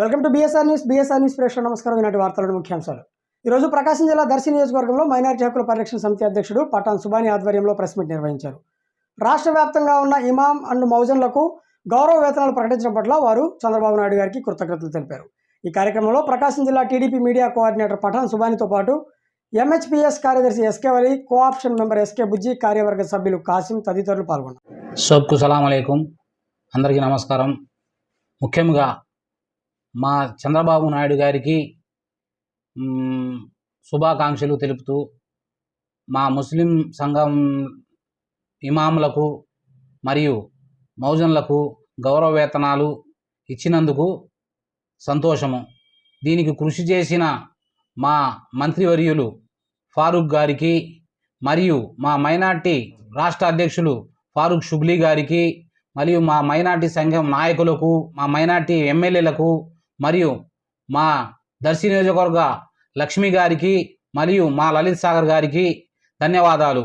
Welcome to BSR news BSR news ప్రేక్షకులు నమస్కారం. ఈనాటి వార్తలను ముఖ్యాంశాలు. ఈరోజు ప్రకాశం జిల్లా దర్శి నియోజకవర్గంలో మైనారిటీ హక్కుల పరిరక్షణ సమితి అధ్యక్షుడు పటాన్ సుబాని ఆధ్వర్యంలో ప్రెస్ మీట్ నిర్వహించారు. రాష్ట్ర వ్యాప్తంగా ఉన్న ఇమాం అండ్ మౌజన్లకు గౌరవ వేతనాలు ప్రకటించడం పట్ల వారు చంద్రబాబు నాయుడు గారికి కృతజ్ఞతలు తెలిపారు. ఈ కార్యక్రమంలో ప్రకాశం జిల్లా టీడీపీ మీడియా కోఆర్డినేటర్ పఠాన్ సుబానితో పాటు ఎంహెచ్పిఎస్ కార్యదర్శి SK Vali cooption member SK Bujji కార్యవర్గ సభ్యులు కాసిం తదితరులు పాల్గొన్నారు. సబ్కు సలాం అలైకుం. అందరికీ నమస్కారం. ముఖ్యంగా మా చంద్రబాబు నాయుడు గారికి శుభాకాంక్షలు తెలుపుతూ మా ముస్లిం సంఘం ఇమాములకు మరియు మౌజన్లకు గౌరవ వేతనాలు ఇచ్చినందుకు సంతోషము. దీనికి కృషి చేసిన మా మంత్రివర్యులు ఫారూక్ గారికి మరియు మా మైనార్టీ రాష్ట్ర అధ్యక్షులు ఫారూక్ షుబ్లీ గారికి మరియు మా మైనార్టీ సంఘం నాయకులకు మా మైనార్టీ ఎమ్మెల్యేలకు మరియు మా దర్శి నియోజకవర్గ లక్ష్మి గారికి మరియు మా లలిత్ సాగర్ గారికి ధన్యవాదాలు.